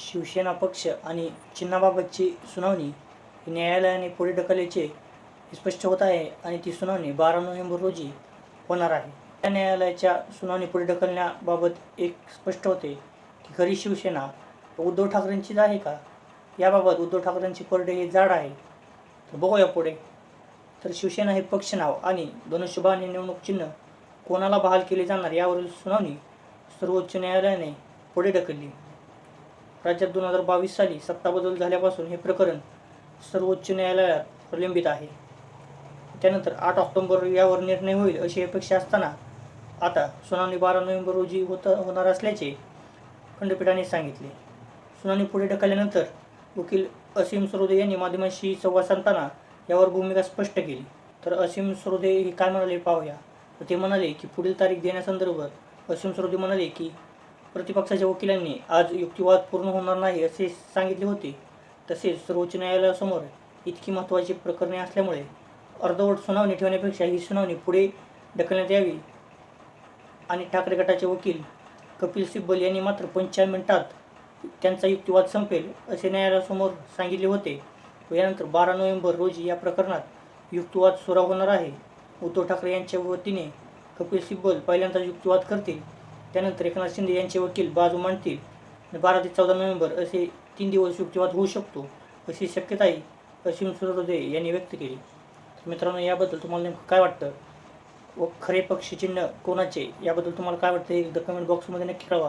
शिवसेना पक्ष आणि चिन्हाबाबतची सुनावणी ही न्यायालयाने पुढे ढकलल्याचे स्पष्ट होत आहे आणि ती सुनावणी बारा नोव्हेंबर रोजी होणार आहे. या न्यायालयाच्या सुनावणी पुढे ढकलण्याबाबत एक स्पष्ट होते की खरी शिवसेना उद्धव ठाकरेंचीच आहे का? याबाबत उद्धव ठाकरेंची परडे हे जाड आहे. तर बघूया पुढे. तर शिवसेना हे पक्ष नाव आणि धनुष्यबाण हे निवडणूक चिन्ह कोणाला बहाल केले जाणार यावरील सुनावणी सर्वोच्च न्यायालयाने पुढे ढकलली. राज्यात दोन हजार बावीस साली सत्ता बदल झाल्यापासून हे प्रकरण सर्वोच्च न्यायालयात प्रलंबित आहे. त्यानंतर आठ ऑक्टोबर यावर निर्णय होईल अशी अपेक्षा असताना आता सुनावणी बारा नोव्हेंबर रोजी होत होणार असल्याचे खंडपीठाने सांगितले. सुनावणी पुढे ढकलल्यानंतर वकील असीम सरोदे यांनी माध्यमांशी संवाद साधताना यावर भूमिका स्पष्ट केली. तर असीम सरोदे हे काय म्हणाले पाहूया. ते म्हणाले की पुढील तारीख देण्यासंदर्भात असीम सरोदे म्हणाले की प्रतिपक्षाच्या वकिलांनी आज युक्तिवाद पूर्ण होणार नाही असे सांगितले होते. तसेच सर्वोच्च न्यायालयासमोर इतकी महत्त्वाची प्रकरणे असल्यामुळे अर्धवट सुनावणी ठेवण्यापेक्षा ही सुनावणी पुढे ढकलण्यात यावी. आणि ठाकरे गटाचे वकील कपिल सिब्बल यांनी मात्र पंचावन्न मिनिटात त्यांचा युक्तिवाद संपेल असे न्यायालयासमोर सांगितले होते. व यानंतर बारा नोव्हेंबर रोजी या प्रकरणात युक्तिवाद सुरू होणार आहे. उद्धव ठाकरे यांच्या वतीने कपिल सिब्बल पहिल्यांदा युक्तिवाद करतील. त्यानंतर एकनाथ शिंदे यांचे वकील बाजू मांडतील. बारा ते चौदा नोव्हेंबर असे तीन दिवस युक्तिवाद होऊ शकतो अशी शक्यता आहे अशी सुरोदय यांनी व्यक्त केली. तर मित्रांनो याबद्दल तुम्हाला नेमकं काय वाटतं? व खरे पक्षी चिन्ह कोणाचे? याबद्दल तुम्हाला काय वाटतं? एकदा कमेंट बॉक्समध्ये नक्की कळवा.